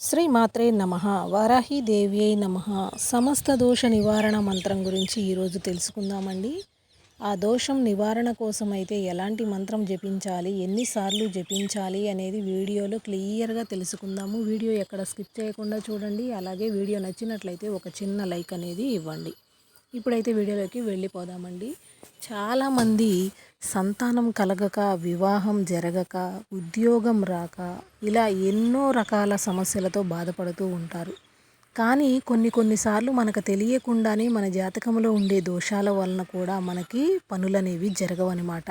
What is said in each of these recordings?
శ్రీ మాత్రే నమ. వారాహిదేవి అయి నమ. సమస్త దోష నివారణ మంత్రం గురించి ఈరోజు తెలుసుకుందామండి. ఆ దోషం నివారణ కోసం అయితే ఎలాంటి మంత్రం జపించాలి ఎన్నిసార్లు జపించాలి అనేది వీడియోలో క్లియర్గా తెలుసుకుందాము. వీడియో ఎక్కడ స్కిప్ చేయకుండా చూడండి. అలాగే వీడియో నచ్చినట్లయితే ఒక చిన్న లైక్ అనేది ఇవ్వండి. ఇప్పుడైతే వీడియోలోకి వెళ్ళిపోదామండి. చాలామంది సంతానం కలగక వివాహం జరగక ఉద్యోగం రాక ఇలా ఎన్నో రకాల సమస్యలతో బాధపడుతూ ఉంటారు. కానీ కొన్ని కొన్నిసార్లు మనకు తెలియకుండానే మన జాతకంలో ఉండే దోషాల వలన కూడా మనకి పనులనేవి జరగవన్నమాట.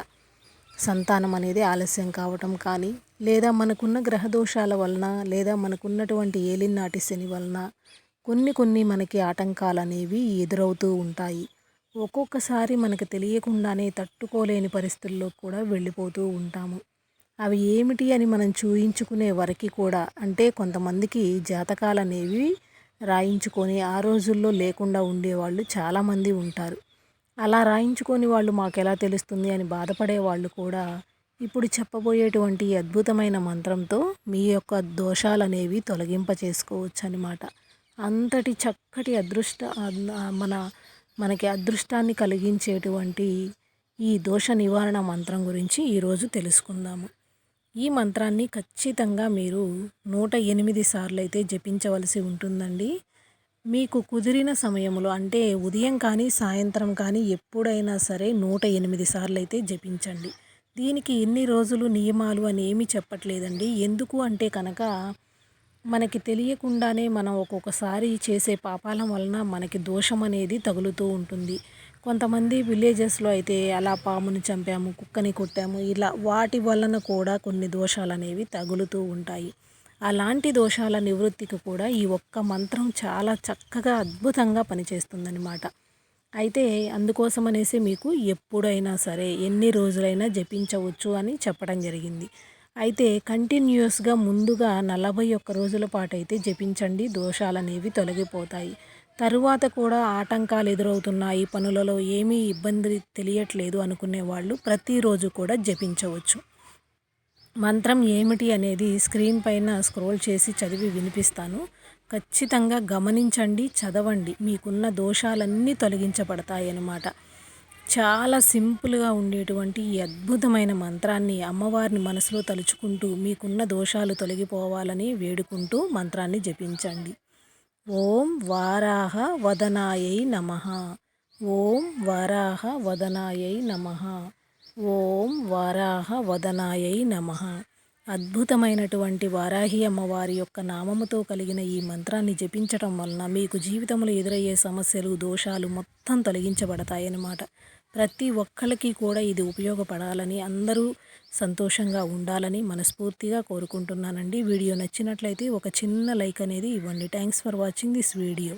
సంతానం అనేది ఆలస్యం కావటం కానీ లేదా మనకున్న గ్రహ దోషాల వలన లేదా మనకున్నటువంటి ఏలినాటి శని వలన కొన్ని కొన్ని మనకి ఆటంకాలు అనేవి ఎదురవుతూ ఉంటాయి. ఒక్కొక్కసారి మనకు తెలియకుండానే తట్టుకోలేని పరిస్థితుల్లో కూడా వెళ్ళిపోతూ ఉంటాము. అవి ఏమిటి అని మనం చూయించుకునే వరకు కూడా అంటే కొంతమందికి జాతకాలు అనేవి రాయించుకొని ఆ రోజుల్లో లేకుండా ఉండేవాళ్ళు చాలామంది ఉంటారు. అలా రాయించుకొని వాళ్ళు మాకు ఎలా తెలుస్తుంది అని బాధపడే వాళ్ళు కూడా ఇప్పుడు చెప్పబోయేటువంటి అద్భుతమైన మంత్రంతో మీ యొక్క దోషాలు అనేవి తొలగింప చేసుకోవచ్చు అనమాట అంతటి చక్కటి అదృష్ట మన మనకి అదృష్టాన్ని కలిగించేటువంటి ఈ దోష నివారణ మంత్రం గురించి ఈరోజు తెలుసుకుందాము. ఈ మంత్రాన్ని ఖచ్చితంగా మీరు నూట ఎనిమిది సార్లు అయితే జపించవలసి ఉంటుందండి. మీకు కుదిరిన సమయంలో అంటే ఉదయం కానీ సాయంత్రం కానీ ఎప్పుడైనా సరే నూట ఎనిమిది సార్లు అయితే జపించండి. దీనికి ఎన్ని రోజులు నియమాలు అని ఏమీ చెప్పట్లేదండి. ఎందుకు అంటే కనుక మనకి తెలియకుండానే మనం ఒక్కొక్కసారి చేసే పాపాల వలన మనకి దోషం అనేది తగులుతూ ఉంటుంది. కొంతమంది విలేజెస్లో అయితే అలా పాముని చంపాము కుక్కని కొట్టాము ఇలా వాటి వలన కూడా కొన్ని దోషాలు అనేవి తగులుతూ ఉంటాయి. అలాంటి దోషాల నివృత్తికి కూడా ఈ ఒక్క మంత్రం చాలా చక్కగా అద్భుతంగా పనిచేస్తుందన్నమాట. అయితే అందుకోసం అనేసి మీకు ఎప్పుడైనా సరే ఎన్ని రోజులైనా జపించవచ్చు అని చెప్పడం జరిగింది. అయితే కంటిన్యూస్గా ముందుగా నలభై ఒక్క రోజుల పాటు అయితే జపించండి. దోషాలనేవి తొలగిపోతాయి. తరువాత కూడా ఆటంకాలు ఎదురవుతున్నాయి. పనులలో ఏమీ ఇబ్బంది తెలియట్లేదు అనుకునే వాళ్ళు ప్రతిరోజు కూడా జపించవచ్చు. మంత్రం ఏమిటి అనేది స్క్రీన్ పైన స్క్రోల్ చేసి చదివి వినిపిస్తాను. ఖచ్చితంగా గమనించండి చదవండి. మీకున్న దోషాలన్నీ తొలగించబడతాయి అన్నమాట చాలా సింపుల్గా ఉండేటువంటి ఈ అద్భుతమైన మంత్రాన్ని అమ్మవారిని మనసులో తలుచుకుంటూ మీకున్న దోషాలు తొలగిపోవాలని వేడుకుంటూ మంత్రాన్ని జపించండి. ఓం వారాహ వదనాయై నమ. ఓం వారాహ వదనాయై నమ. ఓం వారాహ వదనాయై నమ. అద్భుతమైనటువంటి వారాహి అమ్మవారి యొక్క నామముతో కలిగిన ఈ మంత్రాన్ని జపించటం వలన మీకు జీవితంలో ఎదురయ్యే సమస్యలు దోషాలు మొత్తం తొలగించబడతాయన్నమాట. ప్రతి ఒక్కరికి కూడా ఇది ఉపయోగపడాలని అందరూ సంతోషంగా ఉండాలని మనస్ఫూర్తిగా కోరుకుంటున్నానండి. వీడియో నచ్చినట్లయితే ఒక చిన్న లైక్ అనేది ఇవ్వండి. Thanks for watching this video